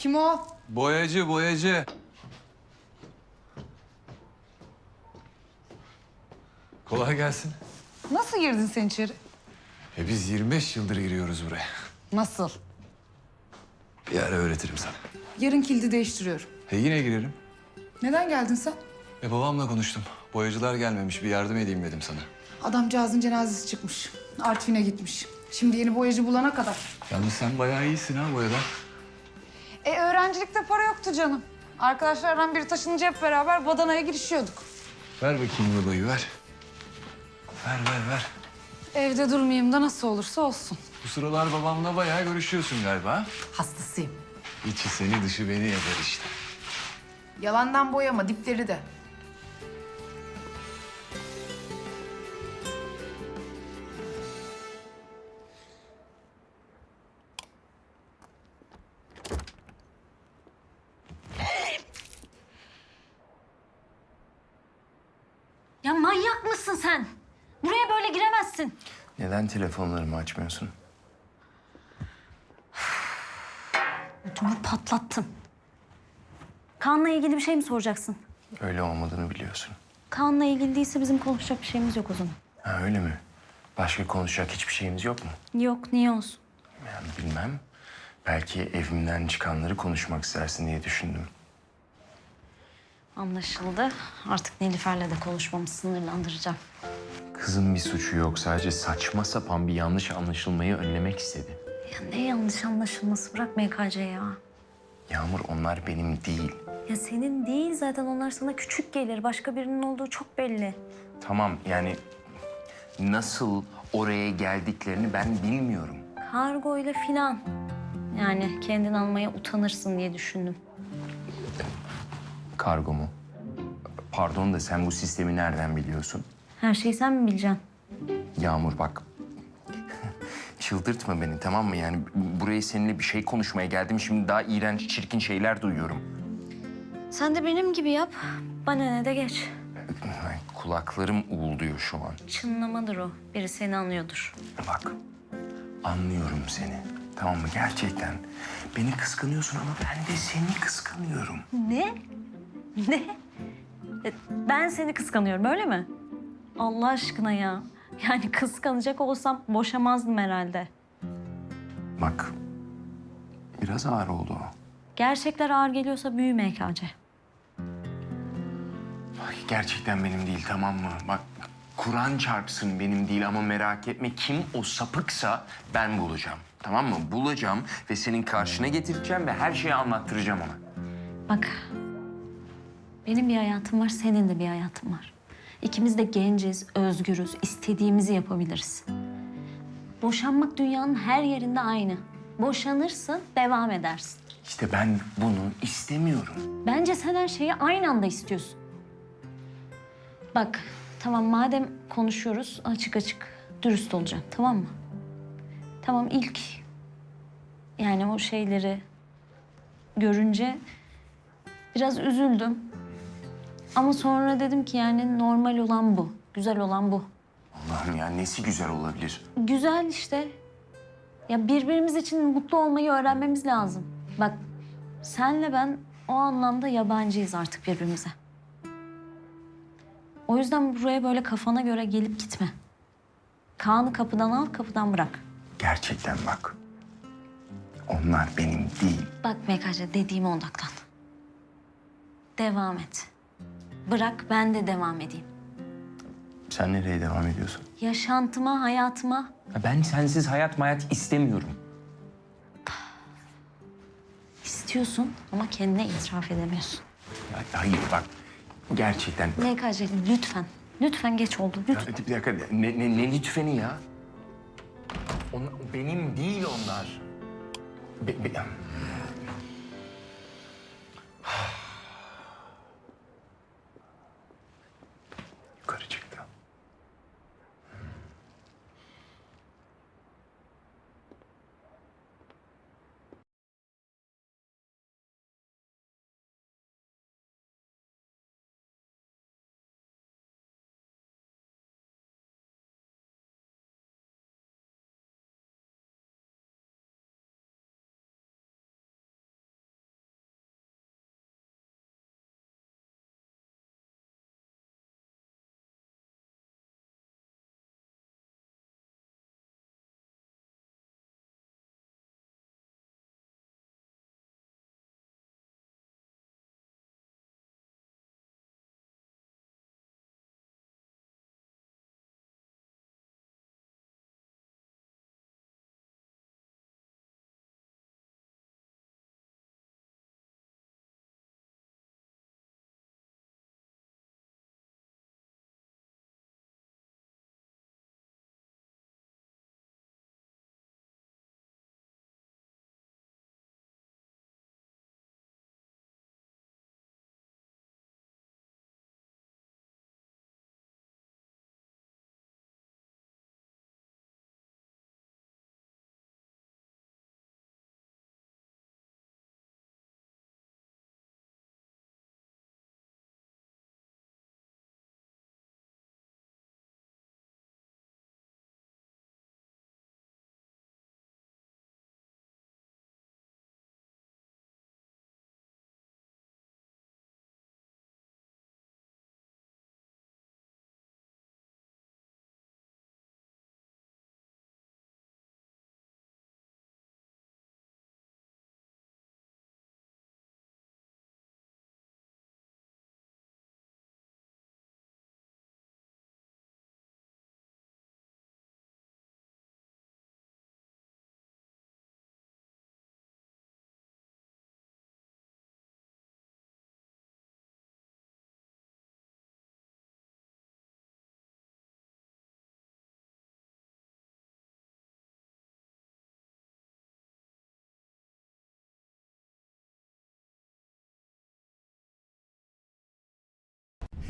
Kim o? Boyacı, boyacı. Kolay gelsin. Nasıl girdin sen içeri? E biz 25 yıldır giriyoruz buraya. Nasıl? Bir ara öğretirim sana. Yarın kilidi değiştiriyorum. E yine girerim. Neden geldin sen? E babamla konuştum. Boyacılar gelmemiş. Bir yardım edeyim dedim sana. Adamcağızın cenazesi çıkmış. Artvin'e gitmiş. Şimdi yeni boyacı bulana kadar. Yalnız sen bayağı iyisin ha boyada. Öğrencilikte para yoktu canım. Arkadaşlardan biri taşınınca hep beraber badanaya girişiyorduk. Ver bakayım ruloyu ver. Ver ver ver. Evde durmayayım da nasıl olursa olsun. Bu sıralar babamla bayağı görüşüyorsun galiba. ha? Hastasıyım. İçi seni dışı beni yapar işte. Yalandan boyama dipleri de. Ya manyak mısın sen? Buraya böyle giremezsin. Neden telefonlarımı açmıyorsun? Ödümü patlattın. Kaan'la ilgili bir şey mi soracaksın? Öyle olmadığını biliyorsun. Kaan'la ilgili değilse bizim konuşacak bir şeyimiz yok o zaman. Ha öyle mi? Başka konuşacak hiçbir şeyimiz yok mu? Yok, niye olsun? Yani bilmem. Belki evimden çıkanları konuşmak istersin diye düşündüm. Anlaşıldı. Artık Nilüfer'le de konuşmamı sınırlandıracağım. Kızın bir suçu yok. Sadece saçma sapan bir yanlış anlaşılmayı önlemek istedi. Ya ne yanlış anlaşılması bırak MKC ya. Yağmur onlar benim değil. Ya senin değil zaten onlar sana küçük gelir. Başka birinin olduğu çok belli. Tamam yani nasıl oraya geldiklerini ben bilmiyorum. Kargo ile filan. Yani kendini almaya utanırsın diye düşündüm. Kargo mu? Pardon da sen bu sistemi nereden biliyorsun? Her şeyi sen mi bileceksin? Yağmur bak. Çıldırtma beni tamam mı? Yani buraya seninle bir şey konuşmaya geldim. Şimdi daha iğrenç, çirkin şeyler duyuyorum. Sen de benim gibi yap. Bana ne de geç. Ay, Kulaklarım uğulduyor şu an. Çınlamadır o. Biri seni anlıyordur. Bak, anlıyorum seni. Tamam mı? Gerçekten. Beni kıskanıyorsun ama ben de seni kıskanıyorum. Ne? Ne? E, Ben seni kıskanıyorum öyle mi? Allah aşkına ya. Yani kıskanacak olsam boşamazdım herhalde. Bak, biraz ağır oldu o. Gerçekler ağır geliyorsa büyüme EKC. Ay, gerçekten benim değil tamam mı? Bak, Kur'an çarpsın benim değil ama merak etme kim o sapıksa ben bulacağım. Tamam mı? Bulacağım ve senin karşına getireceğim ve her şeyi anlattıracağım ona. Bak. Benim bir hayatım var, senin de bir hayatın var. İkimiz de genciz, özgürüz, istediğimizi yapabiliriz. Boşanmak dünyanın her yerinde aynı. Boşanırsın, devam edersin. İşte ben bunu istemiyorum. Bence sen her şeyi aynı anda istiyorsun. Bak, tamam madem konuşuyoruz açık açık dürüst olacaksın, tamam mı? Tamam ilk yani o şeyleri görünce biraz üzüldüm. Ama sonra dedim ki yani normal olan bu, güzel olan bu. Allah'ım ya nesi güzel olabilir? Güzel işte. Ya birbirimiz için mutlu olmayı öğrenmemiz lazım. Bak senle ben o anlamda yabancıyız artık birbirimize. O yüzden buraya böyle kafana göre gelip gitme. Kaan'ı kapıdan al, kapıdan bırak. Gerçekten bak. Onlar benim değil. Bak MKC dediğime odaklan. Devam et. Bırak ben de devam edeyim. Sen nereye devam ediyorsun? Yaşantıma, hayatıma Ben sensiz hayat mayat istemiyorum. istiyorsun ama kendine itiraf edemiyorsun. Ya, hayır bak. Gerçekten. MKC lütfen, lütfen geç oldu. Ya, Lütfen. bir dakika. Ne, ne, ne lütfeni ya? On, benim değil onlar. Be, be-